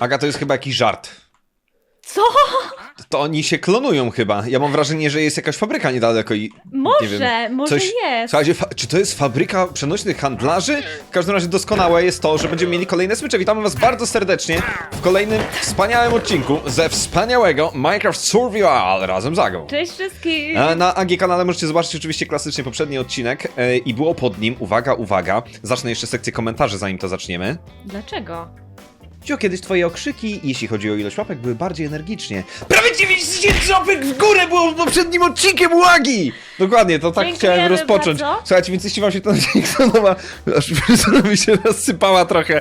Aga, to jest chyba jakiś żart. Co? To oni się klonują chyba. Ja mam wrażenie, że jest jakaś fabryka niedaleko i... Może, nie wiem, może coś... jest. Słuchajcie, czy to jest fabryka przenośnych handlarzy? W każdym razie doskonałe jest to, że będziemy mieli kolejne smycze. Witamy was bardzo serdecznie w kolejnym wspaniałym odcinku ze wspaniałego Minecraft Survival razem z Agą. Cześć wszystkim. Na AG kanale możecie zobaczyć oczywiście klasycznie poprzedni odcinek e, i było pod nim, uwaga, uwaga, zacznę jeszcze sekcję komentarzy zanim to zaczniemy. Dlaczego? Cio, kiedyś twoje okrzyki, jeśli chodzi o ilość łapek, były bardziej energicznie. Prawie 9 tysięcy łapek w górę było w poprzednim odcinkiem Łagi! Dokładnie, to tak Dziękujemy chciałem rozpocząć. bardzo. Słuchajcie, więc jeśli wam się ten odcinek spodobał, aż mi się rozsypała trochę.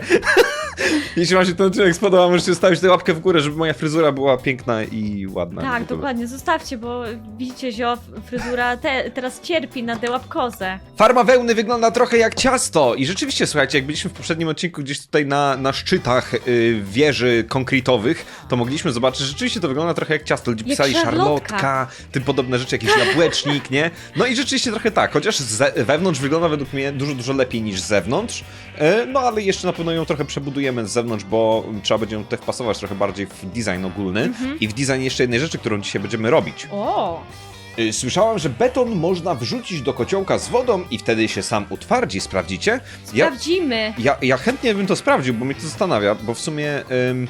jeśli wam się ten odcinek spodobał, możecie stawić tę łapkę w górę, żeby moja fryzura była piękna i ładna. tak, ogóle. dokładnie, zostawcie, bo widzicie, zio, fryzura te, teraz cierpi na tę łapkozę. Farma wełny wygląda trochę jak ciasto. I rzeczywiście, słuchajcie, jak byliśmy w poprzednim odcinku gdzieś tutaj na, na szczytach y, wieży konkretowych, to mogliśmy zobaczyć, że rzeczywiście to wygląda trochę jak ciasto. Ludzie Jak pisali szarlotka. szarlotka, tym podobne rzeczy, jakiś jabłecznik, nie? No i rzeczywiście trochę tak, chociaż wewnątrz wygląda według mnie dużo, dużo lepiej niż z zewnątrz. E, no ale jeszcze na pewno ją trochę przebudujemy z zewnątrz, bo trzeba będzie ją tutaj wpasować trochę bardziej w design ogólny. Mhm. I w design jeszcze jednej rzeczy, którą dzisiaj będziemy robić. O, Y, Słyszałam, że beton można wrzucić do kociołka z wodą i wtedy się sam utwardzi, sprawdzicie? Ja, sprawdzimy. ja, ja chętnie bym to sprawdził, bo mnie to zastanawia, bo w sumie... Ym,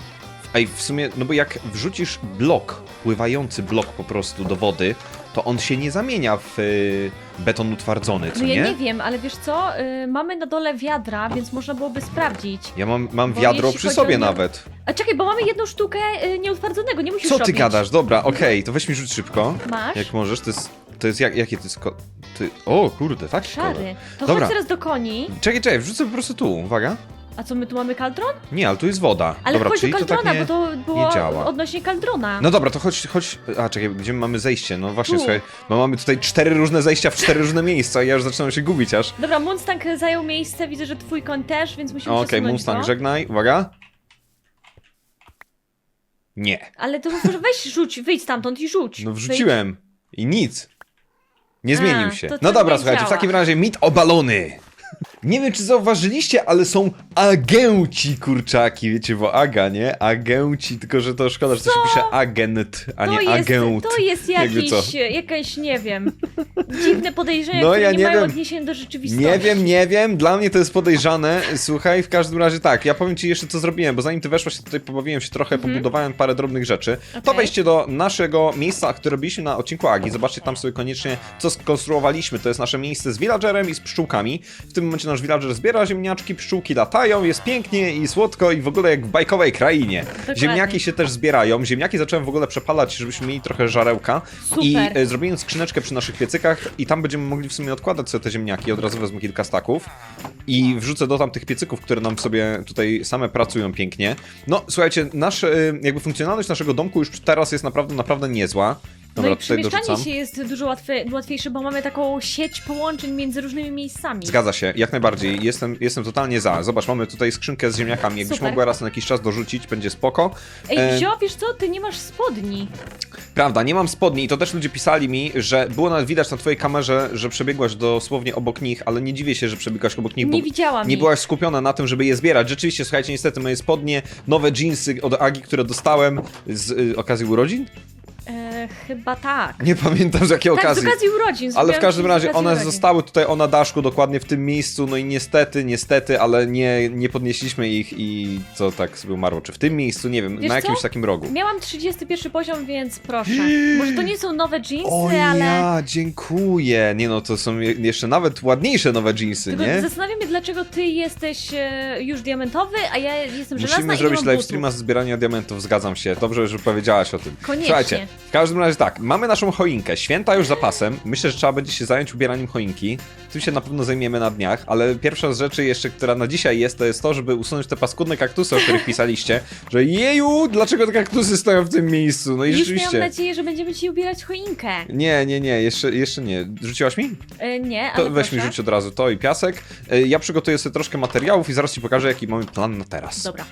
Ej, w sumie, no bo jak wrzucisz blok, pływający blok po prostu do wody, to on się nie zamienia w y, beton utwardzony, co No nie? ja nie wiem, ale wiesz co, y, mamy na dole wiadra, więc można byłoby sprawdzić. Ja mam, mam wiadro przy sobie nie- nawet. A czekaj, bo mamy jedną sztukę y, nieutwardzonego, nie musisz Co ty robić. gadasz? Dobra, okej, to weź mi rzuć szybko. Masz? Jak możesz, to jest... To jest jak, jakie to jest ko- ty, O, kurde, kolor. Szary. To Dobra. chodź teraz do koni. Czekaj, czekaj, wrzucę po prostu tu, uwaga. A co, my tu mamy kaldron? Nie, ale tu jest woda. Ale dobra, chodź do czyli to kaldrona, tak nie... bo to było nie działa. odnośnie kaldrona. No dobra, to chodź, chodź. A czekaj, gdzie my mamy zejście? No właśnie, Tu. słuchaj, bo mamy tutaj cztery różne zejścia w cztery różne miejsca i ja już zaczynam się gubić aż. Dobra, Mustang zajął miejsce, widzę, że twój koń też, więc musimy Okej, przesunąć Mustang, go. żegnaj, uwaga. Nie. Ale to może weź rzuć, wyjdź stamtąd i rzuć. No wrzuciłem. I nic. Nie A, zmienił się. to No dobra, nie słuchajcie, w działa. takim razie mit o balony. Nie wiem, czy zauważyliście, ale są agenci kurczaki, wiecie, bo aga, nie? Agenci, tylko że to szkoda, że to się pisze agent, a nie jest, agent. to jest Jakby co. jakiś, jakieś, nie wiem, dziwne podejrzenia, No, które ja nie, nie mają wiem. odniesienia do rzeczywistości. Nie wiem, nie wiem, dla mnie to jest podejrzane. Słuchaj, w każdym razie tak, ja powiem ci jeszcze co zrobiłem, bo zanim ty weszłaś, to tutaj pobawiłem się trochę, pobudowałem parę drobnych rzeczy. To Okej. wejście do naszego miejsca, które robiliśmy na odcinku Agi. Zobaczcie tam sobie koniecznie, co skonstruowaliśmy. To jest nasze miejsce z villagerem i z pszczółkami. W tym momencie nasz villager zbiera ziemniaczki, pszczółki latają, jest pięknie i słodko i w ogóle jak w bajkowej krainie. Ziemniaki się też zbierają. Ziemniaki zacząłem w ogóle przepalać, żebyśmy mieli trochę żarełka. I Super. e, zrobiłem skrzyneczkę przy naszych piecykach i tam będziemy mogli w sumie odkładać sobie te ziemniaki. Od razu wezmę kilka staków i wrzucę do tam tych piecyków, które nam sobie tutaj same pracują pięknie. No, słuchajcie, nasz, e, jakby funkcjonalność naszego domku już teraz jest naprawdę, naprawdę niezła. Dobra, no i tutaj przemieszczanie dorzucam. się jest dużo łatwe, łatwiejsze, bo mamy taką sieć połączeń między różnymi miejscami. Zgadza się, jak najbardziej. Jestem, jestem totalnie za. Zobacz, mamy tutaj skrzynkę z ziemniakami. Jakbyś Super. mogła raz na jakiś czas dorzucić, będzie spoko. Ej, E, Zio, wiesz co, ty nie masz spodni. Prawda, nie mam spodni i to też ludzie pisali mi, że było nawet widać na twojej kamerze, że przebiegłaś dosłownie obok nich, ale nie dziwię się, że przebiegłaś obok nich, bo Nie widziałam nie ich. byłaś skupiona na tym, żeby je zbierać. Rzeczywiście, słuchajcie, niestety moje spodnie, nowe jeansy od Agi, które dostałem z y, okazji urodzin? E, chyba tak. Nie pamiętam z jakiej Tak, okazji. z okazji urodzin. Ale w każdym razie one urodzin. zostały tutaj o na daszku, dokładnie w tym miejscu, no i niestety, niestety, ale nie, nie podnieśliśmy ich i co tak sobie umarło. Czy w tym miejscu, nie wiem, Wiesz na co? jakimś takim rogu. Miałam 31 poziom, więc proszę. Może to nie są nowe jeansy, O ale... ja, dziękuję. Nie no, to są je- jeszcze nawet ładniejsze nowe jeansy, Tylko nie? zastanawiam się, dlaczego ty jesteś e, już diamentowy, a ja jestem żelazna Musimy i zrobić mam live streama z zbierania diamentów, zgadzam się. Dobrze, że powiedziałaś o tym. Koniecznie. Słuchajcie, w każdym razie tak, mamy naszą choinkę. Święta już za pasem. Myślę, że trzeba będzie się zająć ubieraniem choinki. Tym się na pewno zajmiemy na dniach, ale pierwsza z rzeczy jeszcze, która na dzisiaj jest, to jest to, żeby usunąć te paskudne kaktusy, o których pisaliście, że jeju, dlaczego te kaktusy stoją w tym miejscu? No i Już rzeczywiście. miałam nadzieję, że będziemy ci ubierać choinkę. Nie, nie, nie, jeszcze, jeszcze nie. Rzuciłaś mi? E, nie, To ale weź proszę. mi rzuć od razu to i piasek. E, Ja przygotuję sobie troszkę materiałów i zaraz ci pokażę, jaki mamy plan na teraz. Dobra.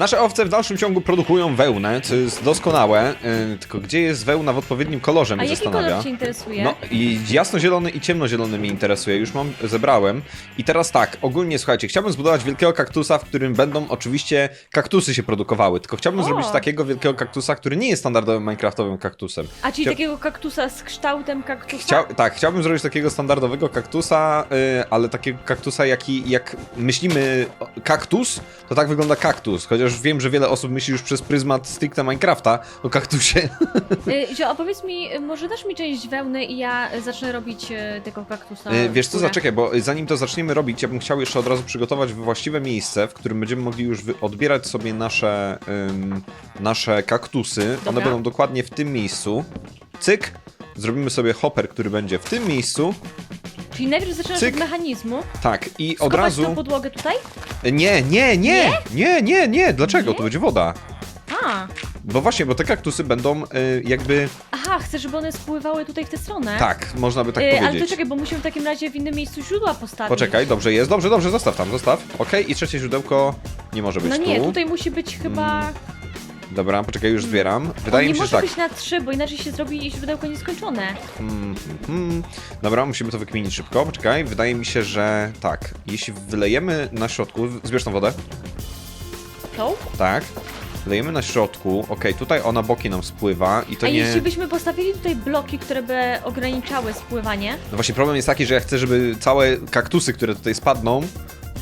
Nasze owce w dalszym ciągu produkują wełnę, co jest doskonałe, yy, tylko gdzie jest wełna w odpowiednim kolorze A mnie jaki zastanawia. kolor cię interesuje? No i jasnozielony i ciemnozielony mnie interesuje, już mam, zebrałem. I teraz tak, ogólnie słuchajcie, chciałbym zbudować wielkiego kaktusa, w którym będą oczywiście kaktusy się produkowały, tylko chciałbym O! zrobić takiego wielkiego kaktusa, który nie jest standardowym minecraftowym kaktusem. A czyli chcia- takiego kaktusa z kształtem kaktusa? Chciał, tak, chciałbym zrobić takiego standardowego kaktusa, yy, ale takiego kaktusa, jaki, jak myślimy kaktus, to tak wygląda kaktus. Chociaż wiem, że wiele osób myśli już przez pryzmat stricte Minecrafta o kaktusie. Y, Zio, opowiedz mi, y, może dasz mi część wełny i ja y, zacznę robić y, tego kaktusa? Yy, wiesz co, zaczekaj, bo zanim to zaczniemy robić, ja bym chciał jeszcze od razu przygotować właściwe miejsce, w którym będziemy mogli już odbierać sobie nasze, ym, nasze kaktusy. One Dobra. będą dokładnie w tym miejscu. Cyk! Zrobimy sobie hopper, który będzie w tym miejscu. Czyli najpierw zaczynasz Cyk. od mechanizmu. Tak, i od Skopać razu. tą podłogę tutaj? Nie, nie, nie! Nie, nie, nie! Dlaczego? Nie? To będzie woda. A, Bo właśnie, bo te kaktusy będą y, jakby. aha, chcę, żeby one spływały tutaj w tę stronę. Tak, można by tak Y, ale to powiedzieć. czekaj, bo musimy w takim razie w innym miejscu źródła postawić. Poczekaj, dobrze jest, dobrze, dobrze, zostaw tam, zostaw. Okej, i trzecie źródełko nie może być No tu. nie, tutaj musi być chyba... Dobra, poczekaj, już zbieram. Wydaje On mi nie się, że może tak. być na trzy, bo inaczej się zrobi źródełko nieskończone. Mm, mm. Dobra, musimy to wykminić szybko. Poczekaj, wydaje mi się, że tak. Jeśli wylejemy na środku, zbierz tą wodę. Tą? Tak. Wylejemy na środku. Okej, tutaj ona boki nam spływa i to A nie. jeśli byśmy postawili tutaj bloki, które by ograniczały spływanie, No właśnie, problem jest taki, że ja chcę, żeby całe kaktusy, które tutaj spadną,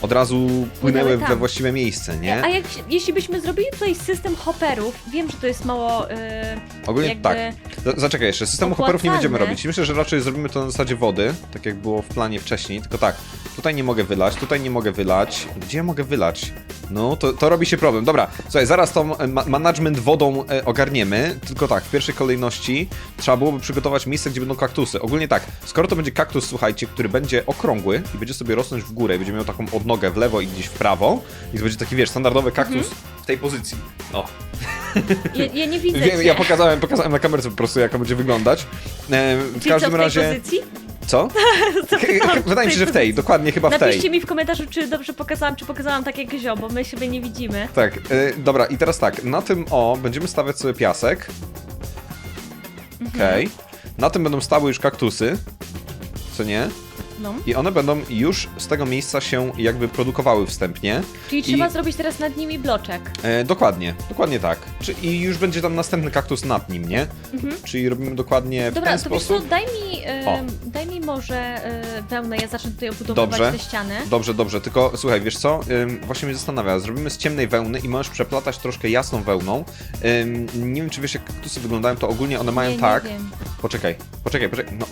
od razu płynęły tam. we właściwe miejsce, nie? A jak, jeśli byśmy zrobili tutaj system hopperów, wiem, że to jest mało. Yy, Ogólnie jakby... tak. Z- Zaczekaj jeszcze, systemu hopperów nie będziemy robić. Myślę, że raczej zrobimy to na zasadzie wody, tak jak było w planie wcześniej. Tylko tak, tutaj nie mogę wylać, tutaj nie mogę wylać. Gdzie mogę wylać? No, to, to robi się problem. Dobra, słuchaj, zaraz tą e, ma management wodą e, ogarniemy. Tylko tak, w pierwszej kolejności trzeba byłoby przygotować miejsce, gdzie będą kaktusy. Ogólnie tak, skoro to będzie kaktus, słuchajcie, który będzie okrągły i będzie sobie rosnąć w górę i będzie miał taką odnogę w lewo i gdzieś w prawo, i to będzie taki, wiesz, standardowy kaktus Mhm. w tej pozycji. O, Ja, ja nie widzę. Wiem, ja pokazałem, pokazałem na kamerce po prostu, jak to będzie wyglądać. E, w Czyli każdym co, w razie. tej pozycji? Co? Wydaje mi się, że w tej, dokładnie chyba w tej. Napiszcie mi w komentarzu, czy dobrze pokazałam, czy pokazałam tak jak Zio, bo my siebie nie widzimy. Tak, e, dobra, i teraz tak, na tym o będziemy stawiać sobie piasek. Mhm. Okej. Na tym będą stały już kaktusy. Co nie? No. I one będą już z tego miejsca się jakby produkowały wstępnie. Czyli trzeba I- zrobić teraz nad nimi bloczek. E, dokładnie, dokładnie tak. Czy, I już będzie tam następny kaktus nad nim, nie? Mhm. Czyli robimy dokładnie w Dobra, ten to sposób. daj mi, ym, daj mi może y, wełnę, ja zacznę tutaj obudowywać Dobrze. te ściany. Dobrze, dobrze, tylko słuchaj, wiesz co? Ym, właśnie mnie zastanawia, zrobimy z ciemnej wełny i możesz przeplatać troszkę jasną wełną. Ym, nie wiem, czy wiesz, jak kaktusy wyglądają, to ogólnie one mają nie, tak. Nie wiem. Poczekaj, poczekaj, poczekaj, no.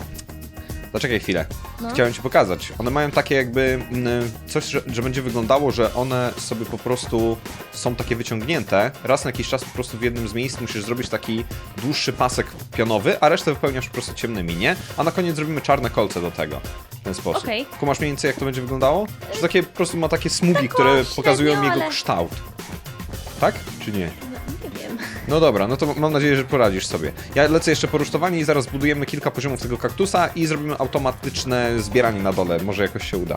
Zaczekaj chwilę. No. Chciałem ci pokazać. One mają takie jakby mm, coś, że, że będzie wyglądało, że one sobie po prostu są takie wyciągnięte. Raz na jakiś czas po prostu w jednym z miejsc musisz zrobić taki dłuższy pasek pionowy, a resztę wypełniasz po prostu ciemnymi, nie? A na koniec zrobimy czarne kolce do tego. W ten sposób. Okej. Kumasz mniej więcej jak to będzie wyglądało? Że takie po prostu ma takie smugi, Tak, które pokazują średnio, jego ale- kształt. Tak? Czy nie? No, dobra, no to mam nadzieję, że poradzisz sobie. Ja lecę jeszcze po rusztowanie i zaraz budujemy kilka poziomów tego kaktusa i zrobimy automatyczne zbieranie na dole. Może jakoś się uda.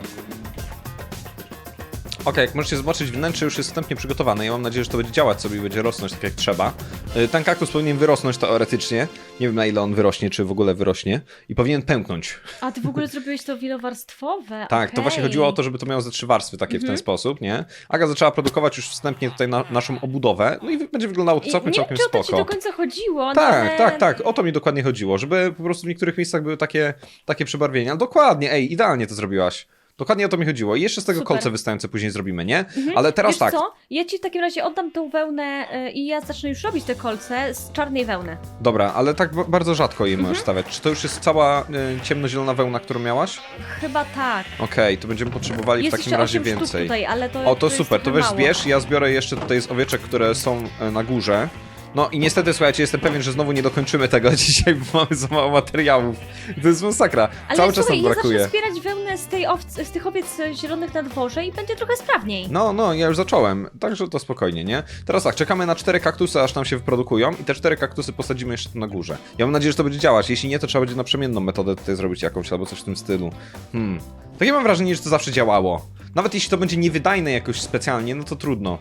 Okej, jak możecie zobaczyć, wnętrze już jest wstępnie przygotowane. Ja mam nadzieję, że to będzie działać sobie i będzie rosnąć tak jak trzeba. Y, Ten kaktus powinien wyrosnąć teoretycznie. Nie wiem na ile on wyrośnie, czy w ogóle wyrośnie. I powinien pęknąć. A ty w ogóle zrobiłeś to wielowarstwowe. Tak, to właśnie chodziło o to, żeby to miało ze trzy warstwy takie w ten Mhm. sposób, nie? Aga zaczęła produkować już wstępnie tutaj na, naszą obudowę, no i będzie wyglądało to I całkiem, nie całkiem wiem, czy o to spoko. ci do końca chodziło, no Tak, ale... tak, tak. O to mi dokładnie chodziło, żeby po prostu w niektórych miejscach były takie, takie przebarwienia. Dokładnie, ej, idealnie to zrobiłaś. Dokładnie o to mi chodziło. I jeszcze z tego Super. kolce wystające później zrobimy, nie? Ale teraz Wiesz tak. co? Ja ci w takim razie oddam tą wełnę y, i ja zacznę już robić te kolce z czarnej wełny. Dobra, ale tak ba- bardzo rzadko je Mhm. możesz stawiać. Czy to już jest cała y, ciemnozielona wełna, którą miałaś? Chyba tak. Okej, to będziemy potrzebowali Jest w takim jeszcze razie 8 sztuk więcej. tutaj, ale to O, to jest super, to trochę weź mało. zbierz, ja zbiorę jeszcze tutaj z owieczek, które są e, na górze. No i niestety, słuchajcie, jestem pewien, że znowu nie dokończymy tego dzisiaj, bo mamy za mało materiałów. To jest masakra. Ale Cały czas słuchaj, nam ja brakuje. zacznę zbierać wełnę z, tej owc, z tych owiec e, zielonych na dworze i będzie trochę sprawniej. No, no, ja już zacząłem, także to spokojnie, nie? Teraz tak, czekamy na cztery kaktusy, aż nam się wyprodukują i te cztery kaktusy posadzimy jeszcze tu na górze. Ja mam nadzieję, że to będzie działać, jeśli nie, to trzeba będzie na przemienną metodę tutaj zrobić jakąś, albo coś w tym stylu. Hmm. Takie mam wrażenie, że to zawsze działało. Nawet jeśli to będzie niewydajne jakoś specjalnie, no to trudno.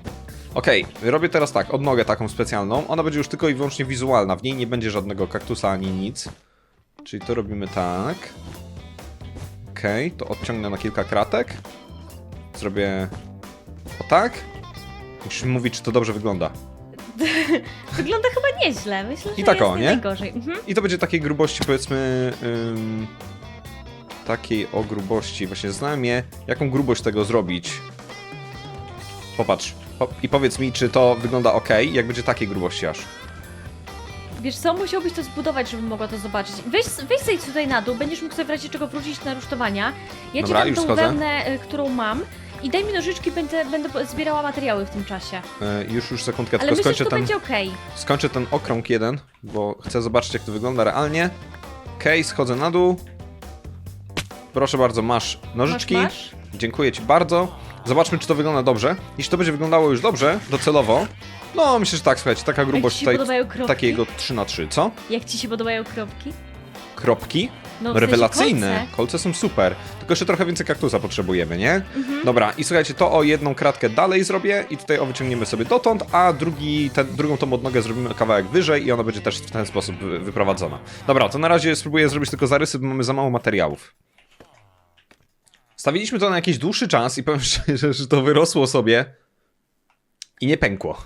Okej, robię teraz tak, odnogę taką specjalną. Ona będzie już tylko i wyłącznie wizualna. W niej nie będzie żadnego kaktusa ani nic. Czyli to robimy tak. Okej, to odciągnę na kilka kratek. Zrobię o tak. Musisz mi mówić, czy to dobrze wygląda. Wygląda chyba nieźle. Myślę, że I tak jest o, nie najgorzej. Mhm. I to będzie takiej grubości, powiedzmy. Ym, takiej o grubości. Właśnie zastanawiam je, jaką grubość tego zrobić. Popatrz. I powiedz mi, czy to wygląda ok, jak będzie takiej grubości aż. Wiesz co, musiałbyś to zbudować, żebym mogła to zobaczyć. Weź, weź zejdź tutaj na dół, będziesz mógł sobie w razie czego wrócić na rusztowania. Ja Dobra, ci dam tą wełnę, y, którą mam i daj mi nożyczki, będę, będę zbierała materiały w tym czasie. E, już, już sekundkę, Ale tylko myślę, że skończę to ten, będzie okej. skończę ten okrąg jeden, bo chcę zobaczyć, jak to wygląda realnie. Okej, schodzę na dół. Proszę bardzo, masz nożyczki. Masz, masz? Dziękuję Ci bardzo. Zobaczmy, czy to wygląda dobrze. Jeśli to będzie wyglądało już dobrze, docelowo, no myślę, że tak, słuchajcie, taka grubość ci się tutaj, podobają kropki? takiego 3 na 3 co? Jak ci się podobają kropki? Kropki? No, w sensie Rewelacyjne. kolce. Kolce są super. Tylko jeszcze trochę więcej kaktusa potrzebujemy, nie? Mhm. Dobra, i słuchajcie, to o jedną kratkę dalej zrobię i tutaj o wyciągniemy sobie dotąd, a drugi, ten, drugą tą odnogę zrobimy kawałek wyżej i ona będzie też w ten sposób wy- wyprowadzona. Dobra, to na razie spróbuję zrobić tylko zarysy, bo mamy za mało materiałów. Stawiliśmy to na jakiś dłuższy czas i powiem szczerze, że to wyrosło sobie i nie pękło.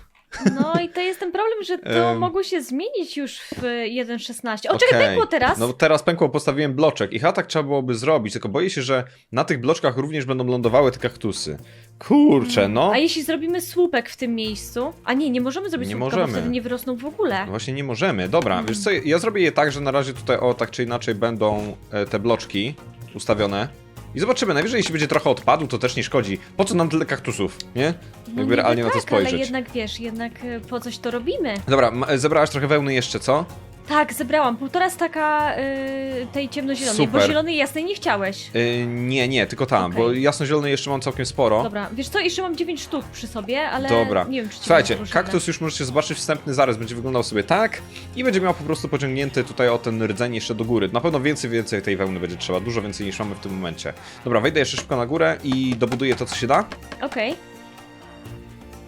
No i to jest ten problem, że to Em. mogło się zmienić już w 1.16. O, czekaj, Okej. pękło teraz? No teraz pękło, postawiłem bloczek i chyba tak trzeba byłoby zrobić, tylko boję się, że na tych bloczkach również będą lądowały te kaktusy. Kurczę, no. A jeśli zrobimy słupek w tym miejscu? A nie, nie możemy zrobić Nie słupka, możemy. bo wtedy nie wyrosną w ogóle. No Właśnie nie możemy. Dobra, Mm. wiesz co, ja zrobię je tak, że na razie tutaj o tak czy inaczej będą e, te bloczki ustawione. I zobaczymy, najwyżej jeśli będzie trochę odpadu, to też nie szkodzi. Po co nam tyle kaktusów, nie? No Jakby niby realnie na to tak, spojrzeć. ale jednak wiesz, jednak e, po coś to robimy. Dobra, zebrałaś trochę wełny jeszcze, co? Tak, zebrałam półtora staka y, tej ciemnozielonej, bo Super. zielonej jasnej nie chciałeś. Yy, nie, nie, tylko tam, Okej. bo jasno-zielony jeszcze mam całkiem sporo. Dobra, wiesz co, jeszcze mam 9 sztuk przy sobie, ale Dobra. nie wiem, czy ci Słuchajcie, będzie kaktus już możecie zobaczyć, wstępny zarys będzie wyglądał sobie tak i będzie miał po prostu pociągnięty tutaj o ten rdzeń jeszcze do góry. Na pewno więcej, więcej tej wełny będzie trzeba, dużo więcej niż mamy w tym momencie. Dobra, wejdę jeszcze szybko na górę i dobuduję to, co się da. Okej,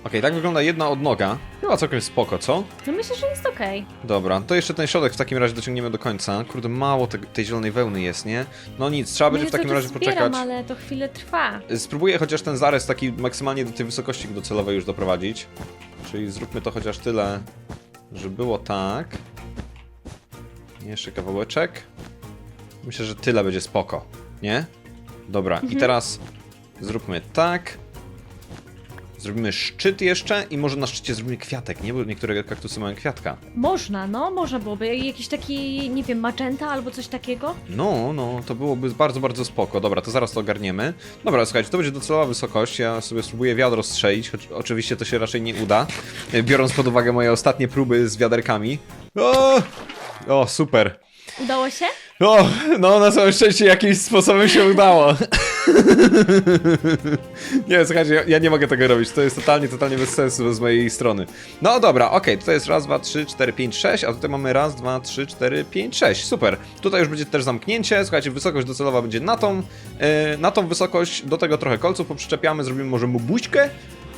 Okej, tak wygląda jedna odnoga. Chyba całkiem spoko, co? no myślę, że jest okej. Dobra, to jeszcze ten środek w takim razie dociągniemy do końca. Kurde, mało te, tej zielonej wełny jest, nie? No nic, trzeba będzie w takim razie zbieram, poczekać. ale to chwilę trwa. Spróbuję chociaż ten zarys taki maksymalnie do tej wysokości docelowej już doprowadzić. Czyli zróbmy to chociaż tyle, że było tak. Jeszcze kawałeczek. Myślę, że tyle będzie spoko, nie? Dobra, i teraz zróbmy tak. Zrobimy szczyt jeszcze i może na szczycie zrobimy kwiatek, nie? Bo niektóre kaktusy mają kwiatka. Można, no, można byłoby. Jakiś taki, nie wiem, magenta albo coś takiego. No, no, to byłoby bardzo, bardzo spoko. Dobra, to zaraz to ogarniemy. Dobra, słuchajcie, to będzie docelowa wysokość. Ja sobie spróbuję wiadro strzelić, choć oczywiście to się raczej nie uda, biorąc pod uwagę moje ostatnie próby z wiaderkami. O, o super. Udało się? O, no na całe szczęście jakimś sposobem się udało. nie, słuchajcie, ja, ja nie mogę tego robić. To jest totalnie, totalnie bez sensu z mojej strony. No dobra, okej, tutaj jest raz, dwa, trzy, cztery, pięć, sześć, a tutaj mamy raz, dwa, trzy, cztery, pięć, sześć. Super. Tutaj już będzie też zamknięcie. Słuchajcie, wysokość docelowa będzie na tą, e, na tą wysokość. Do tego trochę kolców poprzyczepiamy, zrobimy może mu buźkę.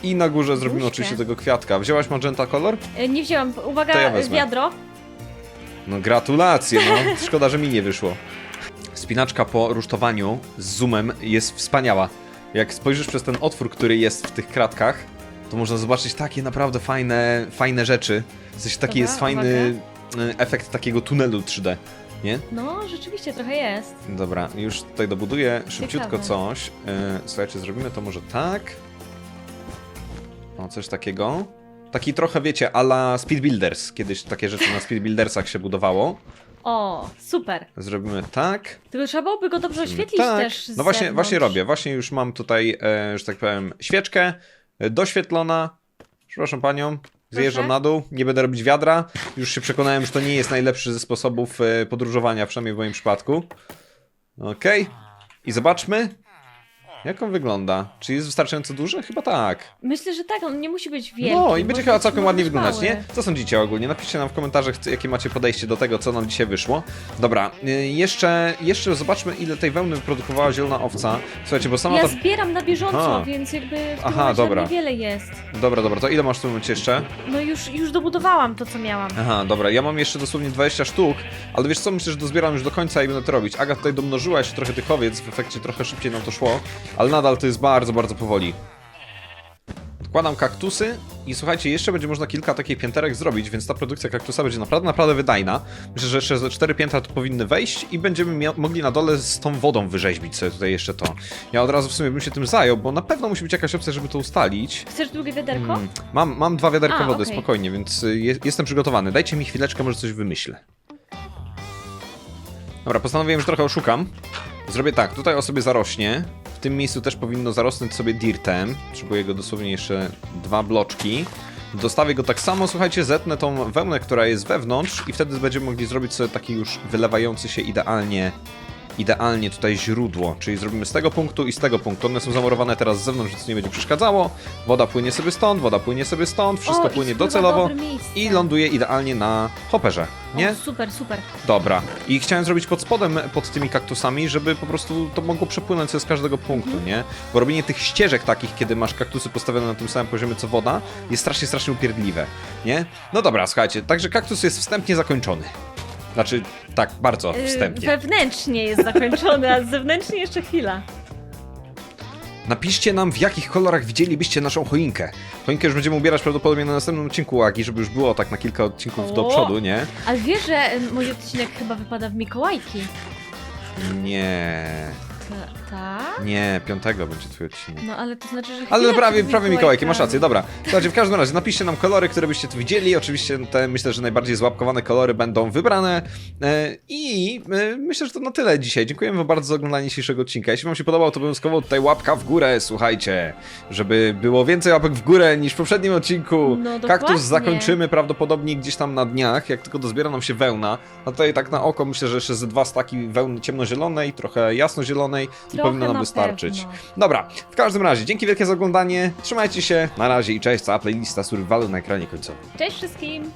I na górze zrobimy Buźkę. oczywiście tego kwiatka. Wzięłaś magenta kolor? E, Nie wzięłam. Uwaga, ja wezmę. wiadro. No gratulacje, no. Szkoda, że mi nie wyszło. Spinaczka po rusztowaniu z zoomem jest wspaniała. Jak spojrzysz przez ten otwór, który jest w tych kratkach, to można zobaczyć takie naprawdę fajne, fajne rzeczy. W sensie taki Dobra, jest fajny y, efekt takiego tunelu 3D, nie? No, rzeczywiście trochę jest. Dobra, już tutaj dobuduję szybciutko Ciekawe. coś. Y, Słuchajcie, zrobimy to może tak. O, coś takiego. Taki trochę, wiecie, ala Speed Builders. Kiedyś takie rzeczy na Speed Buildersach się budowało. O, super. Zrobimy tak. Tylko trzeba byłoby go dobrze oświetlić tak. też No właśnie, zewnątrz. właśnie robię. Właśnie już mam tutaj, e, że tak powiem, świeczkę e, doświetlona. Przepraszam panią. Zjeżdżam Proszę. na dół, nie będę robić wiadra. Już się przekonałem, że to nie jest najlepszy ze sposobów e, podróżowania, przynajmniej w moim przypadku. Okej. I zobaczmy. Jak on wygląda? Czy jest wystarczająco duży? Chyba tak. Myślę, że tak, on nie musi być wielki. No i będzie chyba całkiem ładnie wyglądać, nie? Co sądzicie ogólnie? Napiszcie nam w komentarzach, jakie macie podejście do tego, co nam dzisiaj wyszło. Dobra, y, jeszcze, jeszcze zobaczmy, ile tej wełny wyprodukowała zielona owca. Słuchajcie, bo sama Ja to... zbieram na bieżąco, A. więc jakby w tym Aha, dobra. niewiele jest. Dobra, dobra, to ile masz w tym momencie jeszcze? No już, już dobudowałam to, co miałam. Aha, dobra, ja mam jeszcze dosłownie 20 sztuk, ale wiesz co, myślę, że dozbieram już do końca i będę to robić. Aga tutaj domnożyła jeszcze trochę tych owiec, w efekcie trochę szybciej nam to szło, ale nadal to jest bardzo, bardzo powoli. Odkładam kaktusy i słuchajcie, jeszcze będzie można kilka takich pięterek zrobić, więc ta produkcja kaktusa będzie naprawdę, naprawdę wydajna. Myślę, że jeszcze ze cztery piętra tu powinny wejść i będziemy mogli na dole z tą wodą wyrzeźbić sobie tutaj jeszcze to. Ja od razu w sumie bym się tym zajął, bo na pewno musi być jakaś opcja, żeby to ustalić. Chcesz drugie wiaderko? Mm, mam, mam dwa wiaderka A, wody, okej. spokojnie, więc y, je, jestem przygotowany. Dajcie mi chwileczkę, może coś wymyślę. Dobra, postanowiłem, że trochę oszukam. Zrobię tak, tutaj o sobie zarośnie. W tym miejscu też powinno zarosnąć sobie dirtem. Potrzebuję go dosłownie jeszcze dwa bloczki. Dostawię go tak samo, słuchajcie, zetnę tą wełnę, która jest wewnątrz i wtedy będziemy mogli zrobić sobie taki już wylewający się idealnie idealnie tutaj źródło, czyli zrobimy z tego punktu i z tego punktu. One są zamurowane teraz z zewnątrz, więc nie będzie przeszkadzało. Woda płynie sobie stąd, woda płynie sobie stąd, wszystko O, płynie docelowo i ląduje idealnie na hopperze, nie? O, super, super. Dobra. I chciałem zrobić pod spodem, pod tymi kaktusami, żeby po prostu to mogło przepłynąć sobie z każdego punktu, Mhm. nie? Bo robienie tych ścieżek takich, kiedy masz kaktusy postawione na tym samym poziomie co woda, jest strasznie, strasznie upierdliwe, nie? No dobra, słuchajcie, także kaktus jest wstępnie zakończony. Znaczy, tak, bardzo Yy, wstępnie. Wewnętrznie jest zakończony, a zewnętrznie jeszcze chwila. Napiszcie nam, w jakich kolorach widzielibyście naszą choinkę. Choinkę już będziemy ubierać prawdopodobnie na następnym odcinku Agi, żeby już było tak na kilka odcinków do O! przodu, nie? Ale wiesz, że y, mój odcinek chyba wypada w Mikołajki. Nie, Ta, ta? nie, piątego będzie twój odcinek. No ale to znaczy, że Ale prawie, prawie Mikołajki, masz rację, dobra. Słuchajcie, w każdym razie napiszcie nam kolory, które byście tu widzieli. Oczywiście te myślę, że najbardziej złapkowane kolory będą wybrane. E, I e, myślę, że to na tyle dzisiaj. Dziękujemy wam bardzo za oglądanie dzisiejszego odcinka. Jeśli wam się podobał, to obowiązkowo tutaj łapka w górę, słuchajcie. Żeby było więcej łapek w górę niż w poprzednim odcinku. No, Kaktus zakończymy prawdopodobnie gdzieś tam na dniach, jak tylko dozbiera nam się wełna. A tutaj tak na oko myślę, że jeszcze ze dwa staki wełny ciemnozielonej, trochę jasnozielonej i Trochę powinno nam na wystarczyć. pewno. Dobra, w każdym razie, dzięki wielkie za oglądanie, trzymajcie się, na razie i cześć, cała playlista survivalu na ekranie końcowym. Cześć wszystkim!